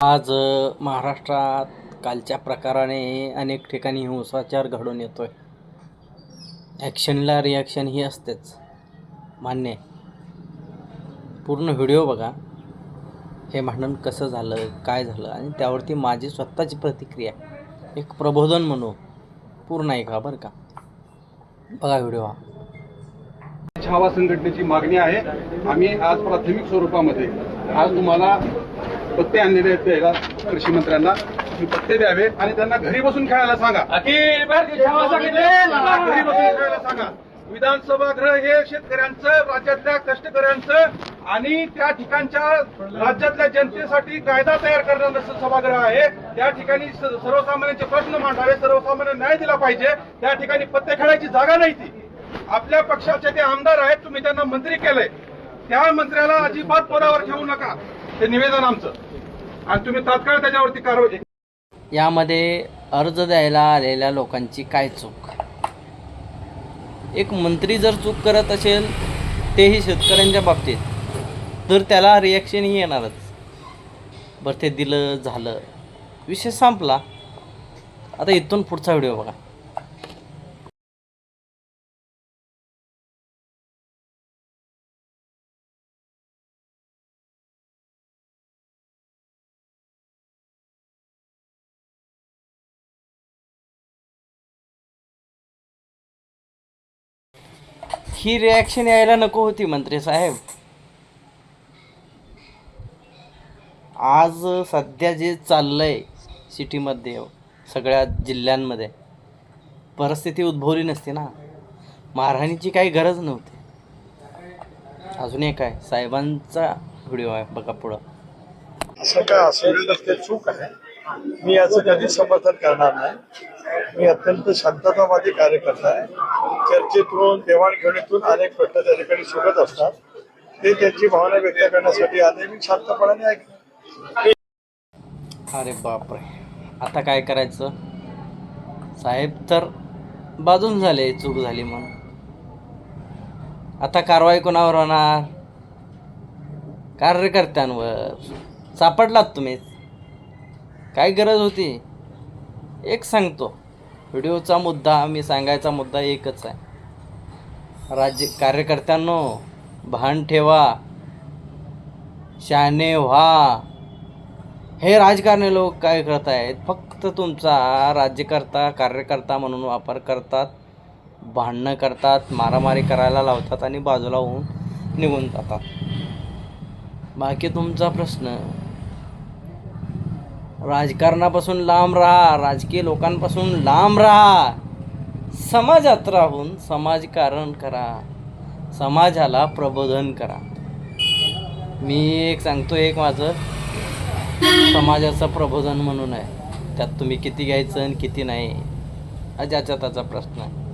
आज महाराष्ट्रात कालच्या प्रकाराने अनेक ठिकाणी हिंसाचार घडून येतोय. ॲक्शनला रिॲक्शन ही असतेच. मान्य पूर्ण व्हिडिओ बघा. हे भांडण कसं झालं काय झालं आणि त्यावरती माझी स्वतःची प्रतिक्रिया. एक प्रबोधन म्हणू. पूर्ण ऐका बरं का. बघा व्हिडिओ हा. छावा संघटनेची मागणी आहे. आम्ही आज प्राथमिक स्वरूपामध्ये. आज तुम्हाला पत्ते आणलेले आहेत द्यायला कृषी मंत्र्यांना. तुम्ही पत्ते द्यावे आणि त्यांना घरी बसून खेळायला सांगा. घरी बसून खेळायला सांगा. विधानसभा गृह हे शेतकऱ्यांचं राज्यातल्या कष्टकऱ्यांचं आणि त्या ठिकाणच्या राज्यातल्या जनतेसाठी कायदा तयार करणारं सभागृह आहे. त्या ठिकाणी सर्वसामान्यांचे प्रश्न मांडावे सर्वसामान्य न्याय दिला पाहिजे. त्या ठिकाणी पत्ते खेळायची जागा नाही ती. आपल्या पक्षाचे ते आमदार आहेत तुम्ही त्यांना मंत्री केलंय. त्या मंत्र्याला अजिबात पदावर ठेवू नका. हे निवेदन आमचं. आणि तुम्ही तात्काळ त्याच्यावरती कारवाई यामध्ये अर्ज द्यायला आलेल्या लोकांची काय चूक? एक मंत्री जर चूक करत असेल तेही शेतकऱ्यांच्या बाबतीत तर त्याला रिॲक्शनही येणारच. बरं ते दिलं झालं. विषय संपला. आता इथून पुढचा व्हिडिओ बघा. ही रिॲक्शन यायला नको होती मंत्री साहेब. आज सध्या जे चाललंय सिटीमध्ये सगळ्या जिल्ह्यांमध्ये परिस्थिती उद्भवली नसती ना. मारहाणीची काही गरज नव्हती. अजून एक आहे साहेबांचा व्हिडिओ आहे बघा पुढं. असं काय असेल चूक आहे. मी याचं कधी समर्थन करणार नाही. मी अत्यंत शांततावादी कार्यकर्ता आहे. चर्चेतून देवाणघेवणीतून अनेक प्रश्न त्या ठिकाणी सुटत असतात. ते त्यांची भावना व्यक्त करण्यासाठी आले. मी शांतपणाने ऐक अरे बापरे. आता काय करायचं? साहेब तर बाजून झाले चूक झाली म्हणून. आता कारवाई कोणावर होणार? कार्यकर्त्यांवर. सापडलात तुम्ही. काय गरज होती? एक सांगतो. व्हिडिओचा मुद्दा मी सांगायचा मुद्दा एकच आहे. राज्य कार्यकर्त्यांनो भान ठेवा शाने व्हा. हे राजकारणी लोक काय करत आहेत? फक्त तुमचा राज्यकर्ता कार्यकर्ता म्हणून वापर करतात भांडणं करतात मारामारी करायला लावतात आणि बाजूला होऊन निघून जातात. बाकी तुमचा प्रश्न राजकारणापासून लांब राहा राजकीय लोकांपासून लांब राहा. समाजात राहून समाजकारण करा. समाजाला प्रबोधन करा. मी एक सांगतो एक माझं समाजाचं प्रबोधन म्हणून आहे. त्यात तुम्ही किती घ्यायचं आणि किती नाही हा ज्याचा त्याचा प्रश्न आहे.